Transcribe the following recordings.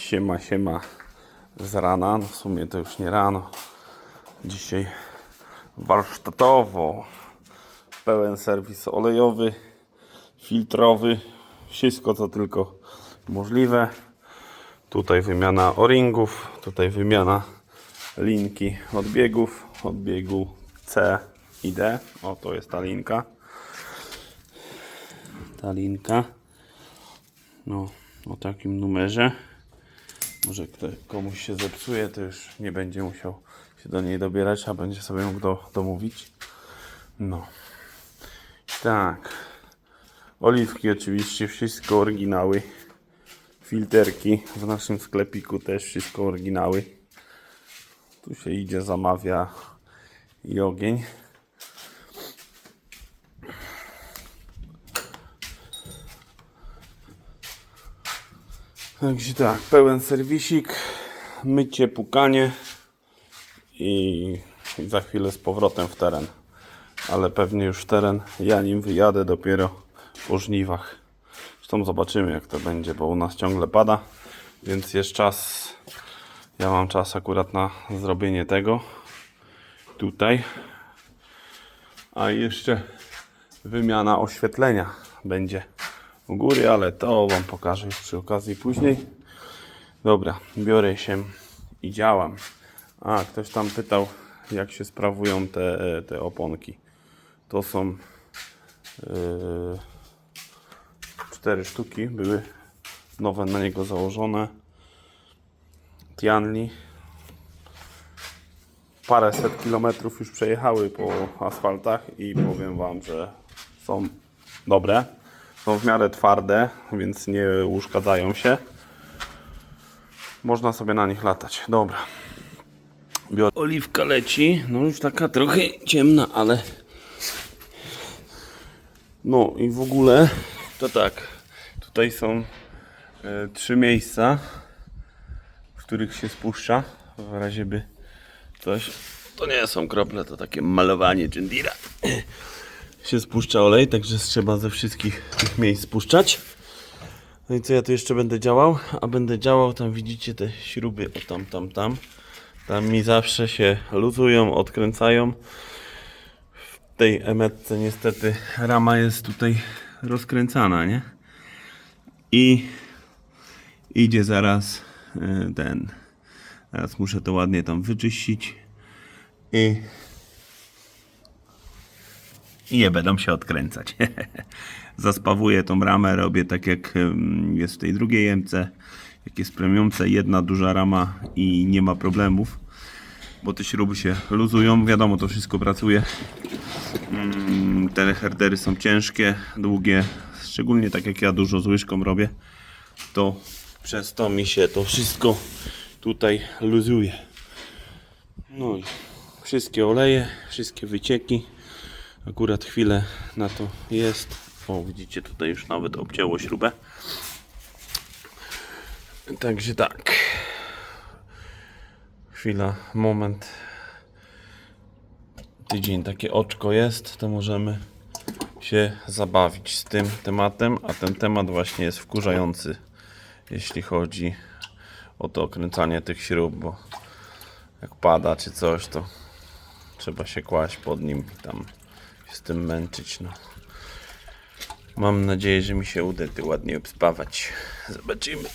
Siema, siema z rana, no w sumie to już nie rano. Dzisiaj warsztatowo. Pełen serwis olejowy, filtrowy, wszystko co tylko możliwe. Tutaj wymiana o-ringów, tutaj wymiana linki odbiegów, odbiegu C i D. O, to jest ta linka. Ta linka. No, o takim numerze. Może komuś się zepsuje, to już nie będzie musiał się do niej dobierać, a będzie sobie mógł do, domówić. No. Tak. Oliwki oczywiście, wszystko oryginały. Filterki w naszym sklepiku też wszystko oryginały. Tu się idzie, zamawia i ogień. Także tak, pełen serwisik, mycie, pukanie i i za chwilę z powrotem w teren. Ale pewnie już w teren ja nim wyjadę dopiero po żniwach. Zresztą zobaczymy jak to będzie, bo u nas ciągle pada, więc jest czas. Ja mam czas akurat na zrobienie tego tutaj. A jeszcze wymiana oświetlenia będzie u góry, ale to Wam pokażę już przy okazji później. Dobra, biorę się i działam. A, ktoś tam pytał, jak się sprawują te, te oponki. To są yy, cztery sztuki, były nowe na niego założone. Tianli. Paręset kilometrów już przejechały po asfaltach i powiem Wam, że są dobre. Są w miarę twarde, więc nie uszkadzają się. Można sobie na nich latać. Dobra. Biorę. Oliwka leci. No już taka trochę ciemna, ale. No i w ogóle to tak. Tutaj są e, trzy miejsca, w których się spuszcza. W razie by coś. To nie są krople, to takie malowanie Jendira. Się spuszcza olej, także trzeba ze wszystkich tych miejsc spuszczać. No i co ja tu jeszcze będę działał? A będę działał, tam widzicie te śruby, o tam, tam, tam. Tam mi zawsze się luzują, odkręcają. W tej emetce niestety rama jest tutaj rozkręcana, nie? I idzie zaraz e, ten. Teraz muszę to ładnie tam wyczyścić. I i nie będą się odkręcać. Zaspawuję tą ramę, robię tak jak jest w tej drugiej jemce. Jak jest premiumce, jedna duża rama i nie ma problemów, bo te śruby się luzują. Wiadomo, to wszystko pracuje. Mm, Te herdery są ciężkie, długie, szczególnie tak jak ja dużo z łyżką robię, to przez to mi się to wszystko tutaj luzuje. No i wszystkie oleje, wszystkie wycieki. Akurat chwilę na to jest. O, widzicie, tutaj już nawet obcięło śrubę. Także tak. Chwila, moment. Tydzień takie oczko jest, to możemy się zabawić z tym tematem, a ten temat właśnie jest wkurzający, jeśli chodzi o to okręcanie tych śrub, bo jak pada czy coś, to trzeba się kłaść pod nim i tam z tym męczyć. No. Mam nadzieję, że mi się uda ty ładnie obspawać. Zobaczymy.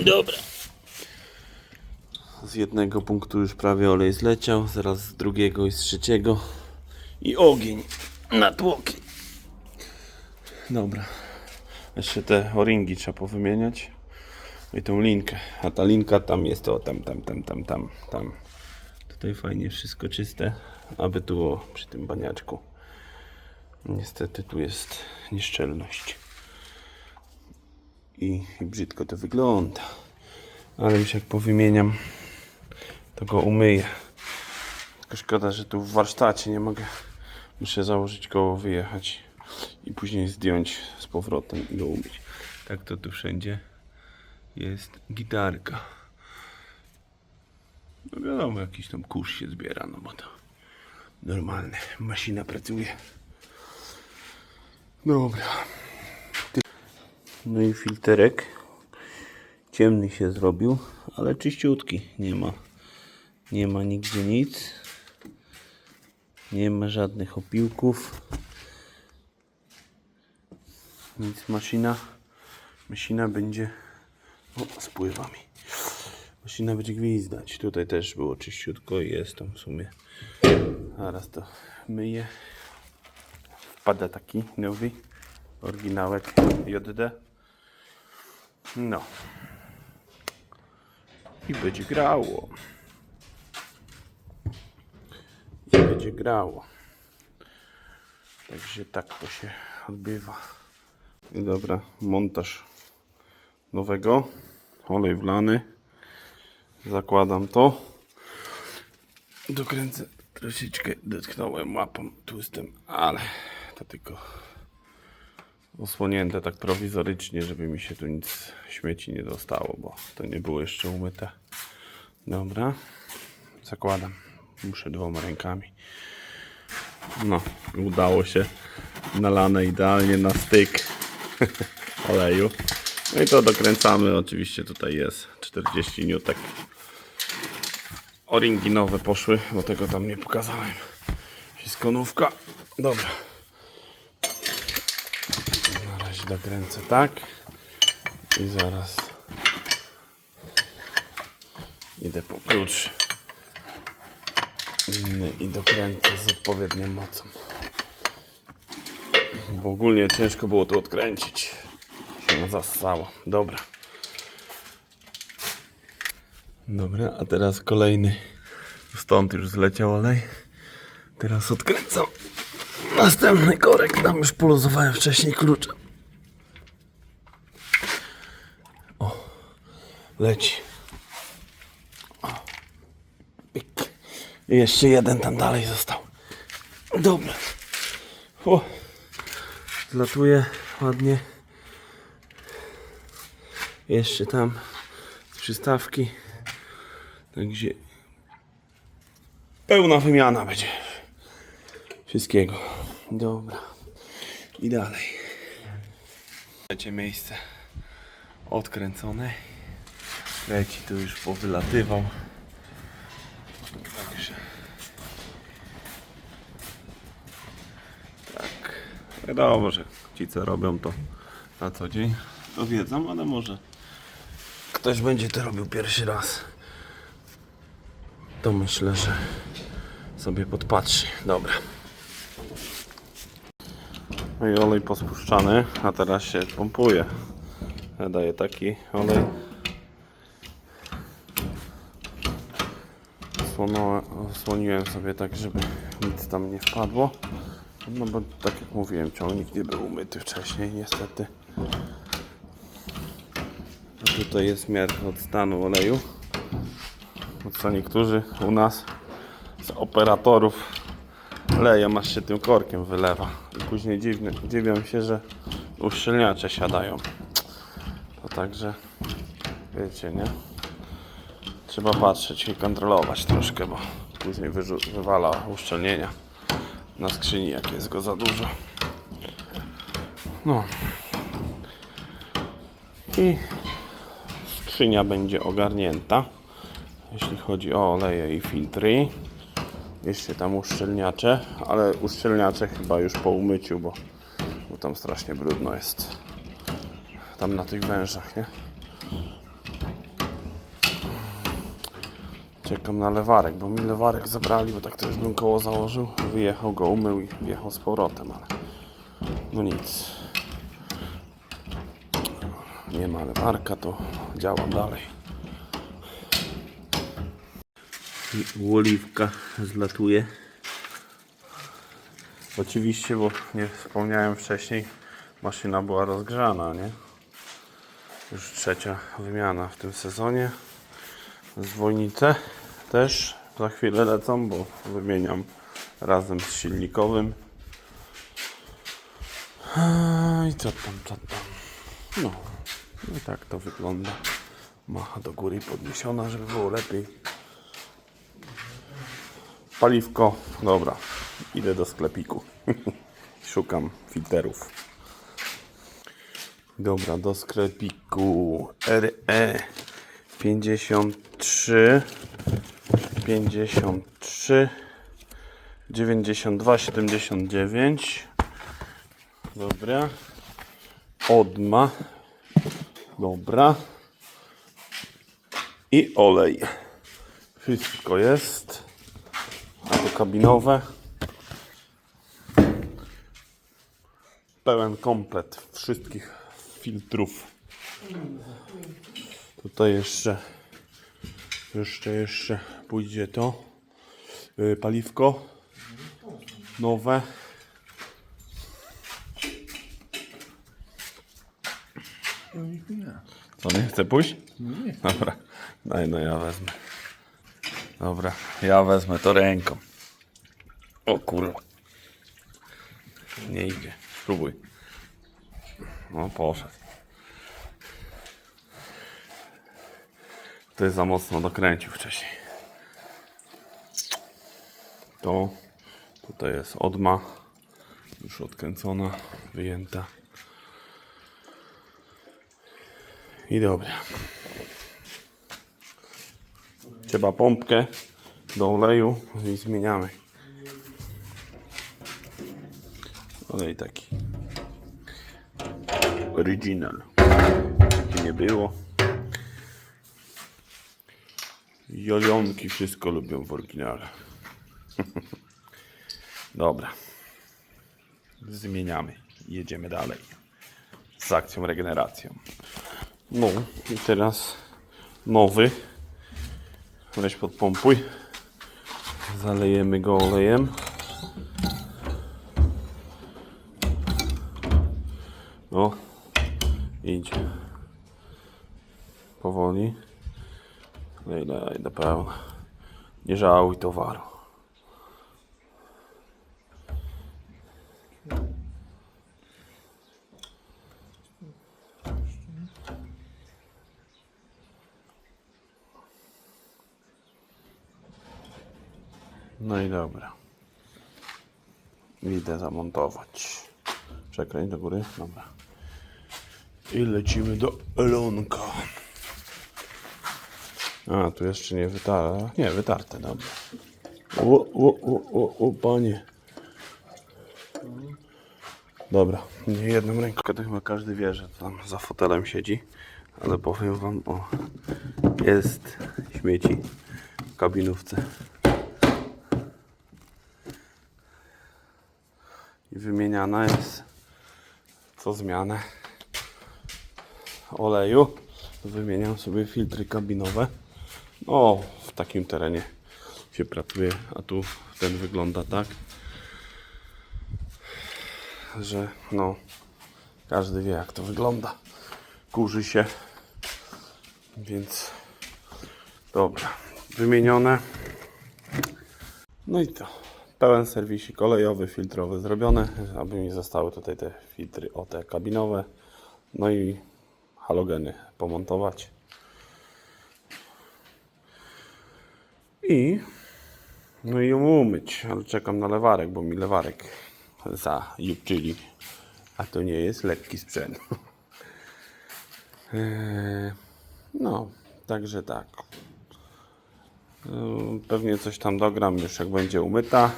Dobra. Z jednego punktu już prawie olej zleciał, zaraz z drugiego i z trzeciego. I ogień na tłoki. Dobra. Jeszcze te o-ringi trzeba powymieniać. I tą linkę. A ta linka tam jest o tam, tam, tam, tam, tam, tam. Tutaj fajnie wszystko czyste, aby tu o, przy tym baniaczku. Niestety tu jest nieszczelność. I, I brzydko to wygląda. Ale już jak powymieniam, to go umyję. Tylko szkoda, że tu w warsztacie nie mogę. Muszę założyć koło, wyjechać i później zdjąć z powrotem i go umyć. Tak to tu wszędzie jest gitarka. No wiadomo, jakiś tam kurz się zbiera, no bo to normalne. Maszyna pracuje. Dobra. No i filterek Ciemny się zrobił, ale czyściutki. Nie ma, nie ma nigdzie nic. Nie ma żadnych opiłków. Nic maszyna. Maszyna będzie. O, spływa mi. Maszyna będzie gwizdać. Tutaj też było czyściutko i jest tam w sumie. Zaraz to myję. Wpada taki nowy. Oryginałek JD. No. I będzie grało. I będzie grało. Także tak to się odbywa. I dobra, montaż nowego. Olej wlany. Zakładam to. Dokręcę. Troszeczkę dotknąłem łapą tłustym, ale to tylko osłonięte tak prowizorycznie, żeby mi się tu nic śmieci nie dostało, bo to nie było jeszcze umyte. Dobra, zakładam. Muszę dwoma rękami. No, udało się. Nalane idealnie na styk oleju. No i to dokręcamy. Oczywiście tutaj jest 40 niutek. O-ringi nowe poszły, bo tego tam nie pokazałem. Wszystko nówka. Dobra. Na razie dokręcę tak. I zaraz idę po klucz i dokręcę z odpowiednią mocą. Bo ogólnie ciężko było to odkręcić. Się zassało. Dobra. Dobra, a teraz kolejny. Stąd już zleciał olej. Teraz odkręcam następny korek. Tam już poluzowałem wcześniej klucze. Leci. I jeszcze jeden tam dalej został. Dobra. O. Zlatuje ładnie. Jeszcze tam przystawki. Także pełna wymiana będzie wszystkiego. Dobra. I dalej. Trzecie miejsce odkręcone. Leci tu już powylatywał. Także tak. Wiadomo, że ci co robią to na co dzień to wiedzą, ale może ktoś będzie to robił pierwszy raz. To myślę, że sobie podpatrzy. Dobra. No i olej pospuszczany, a teraz się pompuje. Ja daję taki olej. Osłoniłem sobie tak, żeby nic tam nie wpadło. No bo tak jak mówiłem, ciągnik nie był umyty wcześniej niestety. A tutaj jest miar od stanu oleju. Bo co niektórzy u nas z operatorów leją, aż się tym korkiem wylewa. I później dziwnie, dziwią się, że uszczelniacze siadają. To także, wiecie, nie? Trzeba patrzeć i kontrolować troszkę, bo później wywala uszczelnienia na skrzyni, jak jest go za dużo. No. I skrzynia będzie ogarnięta, jeśli chodzi o oleje i filtry. Jeszcze tam uszczelniacze, ale uszczelniacze chyba już po umyciu, bo, bo tam strasznie brudno jest. Tam na tych wężach, nie? Czekam na lewarek, bo mi lewarek zabrali, bo tak to już bym koło założył. Wyjechał go, umył i wjechał z powrotem, ale no nic. Nie ma lewarka, to działam dalej. I oliwka zlatuje. Oczywiście, bo nie wspomniałem wcześniej, maszyna była rozgrzana, nie? Już trzecia wymiana w tym sezonie. Zwolnice też za chwilę lecą, bo wymieniam razem z silnikowym. Eee, I co tam, co tam. No, i tak to wygląda. Macha do góry podniesiona, żeby było lepiej. Paliwko, dobra. Idę do sklepiku. Szukam filterów. Dobra, do sklepiku RE 53 53 92 79 Dobra. Odma. Dobra. I olej. Wszystko jest. A to kabinowe. Pełen komplet wszystkich filtrów. Tutaj jeszcze jeszcze, jeszcze pójdzie to yy, paliwko nowe. Co nie chce pójść? Dobra, daj no ja wezmę. Dobra, ja wezmę to ręką. O kurwa. Nie idzie. Spróbuj. No poszedł. Jest za mocno dokręcił wcześniej. To tutaj jest odma. Już odkręcona, wyjęta. I dobra. Trzeba pompkę do oleju i zmieniamy. Olej taki. Original. Nie było. Jolionki wszystko lubią w oryginale. Dobra. Zmieniamy. Jedziemy dalej. Z akcją regeneracją. No i teraz nowy. Weź podpompuj. Zalejemy go olejem. Lej, lej, do pełna. Nie żałuj towaru. No i dobra. Idę zamontować. Przekręć do góry. Dobra. I lecimy do Elonka. A, tu jeszcze nie wytarte. Nie, wytarte, dobra. O, o, o, o, o, panie. Dobra, nie jedną ręką. To chyba każdy wie, że tam za fotelem siedzi. Ale powiem wam, o, jest śmieci w kabinówce. I wymieniana jest co zmianę oleju. Wymieniam sobie filtry kabinowe. No, w takim terenie się pracuje, a tu ten wygląda tak, że no, każdy wie jak to wygląda. Kurzy się, więc dobra, wymienione. No i to. Pełen serwisik olejowy, filtrowy zrobiony, aby mi zostały tutaj te filtry o te kabinowe. No i halogeny pomontować. I no i ją umyć, ale czekam na lewarek, bo mi lewarek zajupczyli. A to nie jest lekki sprzęt. Eee, No, także tak. Eee, Pewnie coś tam dogram już jak będzie umyta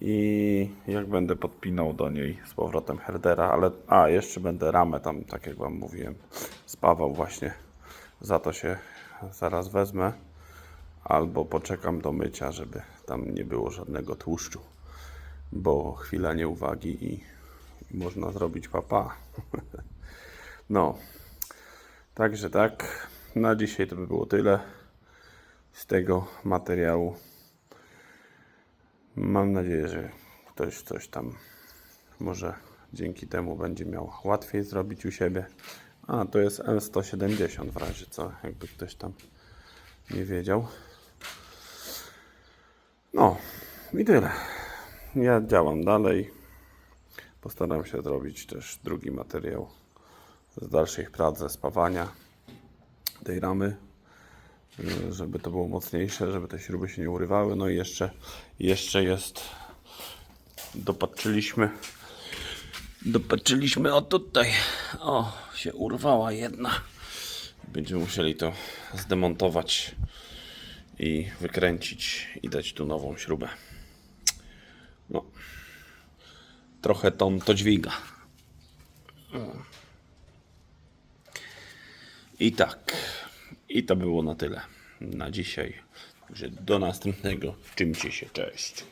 i jak będę podpinał do niej z powrotem herdera, ale a jeszcze będę ramę tam, tak jak Wam mówiłem, spawał właśnie. Za to się zaraz wezmę albo poczekam do mycia, żeby tam nie było żadnego tłuszczu, bo chwila nieuwagi i, i można zrobić papa. No, także tak, na dzisiaj to by było tyle z tego materiału. Mam nadzieję, że ktoś coś tam może dzięki temu będzie miał łatwiej zrobić u siebie. A, to jest L170 w razie co, jakby ktoś tam nie wiedział. No i tyle. Ja działam dalej. Postaram się zrobić też drugi materiał z dalszych prac ze spawania tej ramy, żeby to było mocniejsze, żeby te śruby się nie urywały. No i jeszcze, jeszcze jest, dopatrzyliśmy, dopatrzyliśmy o tutaj, o się urwała jedna Będziemy musieli to zdemontować i wykręcić i dać tu nową śrubę. No. Trochę tom to dźwiga. I tak. I to było na tyle na dzisiaj. Także do następnego. Czymcie się. Cześć.